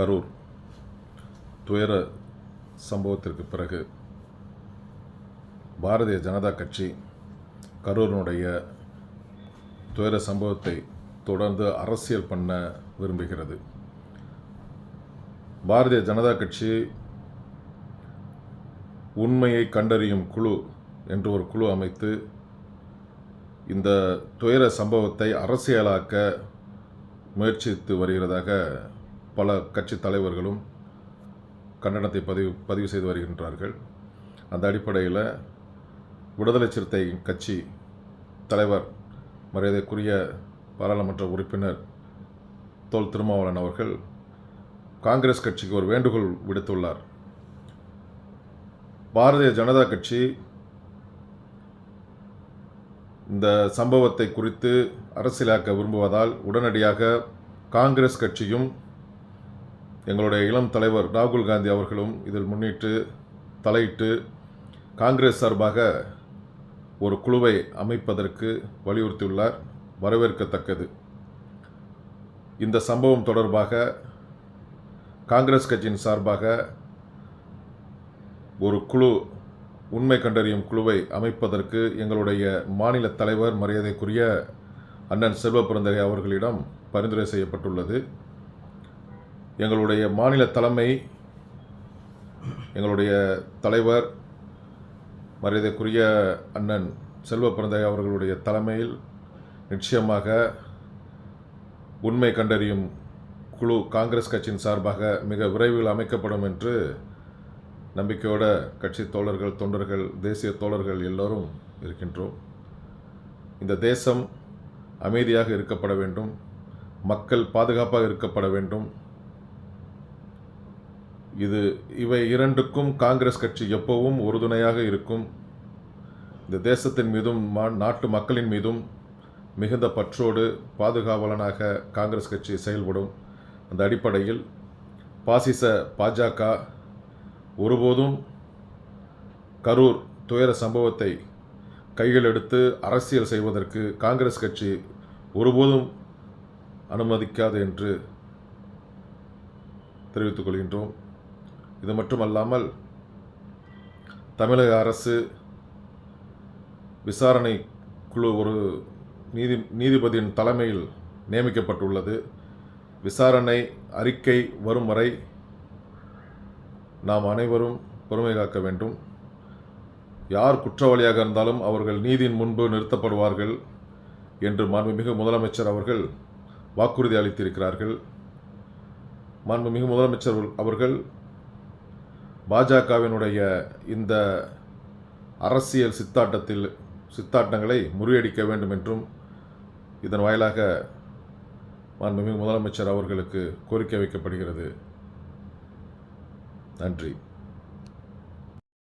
கரூர் துயர சம்பவத்திற்கு பிறகு பாரதிய ஜனதா கட்சி கரூரினுடைய துயர சம்பவத்தை தொடர்ந்து அரசியல் பண்ண விரும்புகிறது. பாரதிய ஜனதா கட்சி உண்மையை கண்டறியும் குழு என்று ஒரு குழு அமைத்து இந்த துயர சம்பவத்தை அரசியலாக்க முயற்சித்து வருகிறதாக பல கட்சி தலைவர்களும் கண்டனத்தை பதிவு பதிவு செய்து வருகின்றார்கள். அந்த அடிப்படையில் விடுதலை சிறுத்தை கட்சி தலைவர் மரியாதைக்குரிய பாராளுமன்ற உறுப்பினர் தோல் திருமாவளவன் அவர்கள் காங்கிரஸ் கட்சிக்கு ஒரு வேண்டுகோள் விடுத்துள்ளார். பாரதிய ஜனதா கட்சி இந்த சம்பவத்தை குறித்து அரசியலாக்க விரும்புவதால் உடனடியாக காங்கிரஸ் கட்சியும் எங்களுடைய இளம் தலைவர் ராகுல் காந்தி அவர்களும் இதில் முன்னிட்டு தலையிட்டு காங்கிரஸ் சார்பாக ஒரு குழுவை அமைப்பதற்கு வலியுறுத்தியுள்ளார். வரவேற்கத்தக்கது. இந்த சம்பவம் தொடர்பாக காங்கிரஸ் கட்சியின் சார்பாக ஒரு குழு உண்மை கண்டறியும் குழுவை அமைப்பதற்கு எங்களுடைய மாநில தலைவர் மரியாதைக்குரிய அண்ணன் செல்வ பிறந்தகை அவர்களிடம் பரிந்துரை செய்யப்பட்டுள்ளது. எங்களுடைய மாநில தலைமை எங்களுடைய தலைவர் மரியாதைக்குரிய அண்ணன் செல்வ பிறந்தகை அவர்களுடைய தலைமையில் நிச்சயமாக உண்மை கண்டறியும் குழு காங்கிரஸ் கட்சியின் சார்பாக மிக விரைவில் அமைக்கப்படும் என்று நம்பிக்கையோட கட்சி தோழர்கள் தொண்டர்கள் தேசிய தோழர்கள் எல்லோரும் இருக்கின்றோம். இந்த தேசம் அமைதியாக இருக்கப்பட வேண்டும் மக்கள் பாதுகாப்பாக இருக்கப்பட வேண்டும். இது இவை இரண்டுக்கும் காங்கிரஸ் கட்சி எப்பவும் உறுதுணையாக இருக்கும். இந்த தேசத்தின் மீதும் மா- நாட்டு மக்களின் மீதும் மிகுந்த பற்றோடு பாதுகாவலனாக காங்கிரஸ் கட்சி செயல்படும். அந்த அடிப்படையில் பாசிச பாஜக ஒருபோதும் கரூர் துயர சம்பவத்தை கையில் எடுத்து அரசியல் செய்வதற்கு காங்கிரஸ் கட்சி ஒருபோதும் அனுமதிக்காது என்று தெரிவித்துக் கொள்கின்றோம். இது மட்டுமல்லாமல் தமிழக அரசு விசாரணை குழு ஒரு நீதி நீதிபதியின் தலைமையில் நியமிக்கப்பட்டுள்ளது. விசாரணை அறிக்கை வரும் வரை நாம் அனைவரும் பொறுமை காக்க வேண்டும். யார் குற்றவாளியாக இருந்தாலும் அவர்கள் நீதியின் முன்பு நிறுத்தப்படுவார்கள் என்று மாண்புமிகு முதலமைச்சர் அவர்கள் வாக்குறுதி அளித்திருக்கிறார்கள். மாண்புமிகு முதலமைச்சர் அவர்கள் பாஜகவினுடைய இந்த அரசியல் சித்தாட்டத்தில் சித்தாட்டங்களை முறியடிக்க வேண்டும் என்றும் இதன் வாயிலாக மாண்புமிகு முதலமைச்சர் அவர்களுக்கு கோரிக்கை வைக்கப்படுகிறது. நன்றி.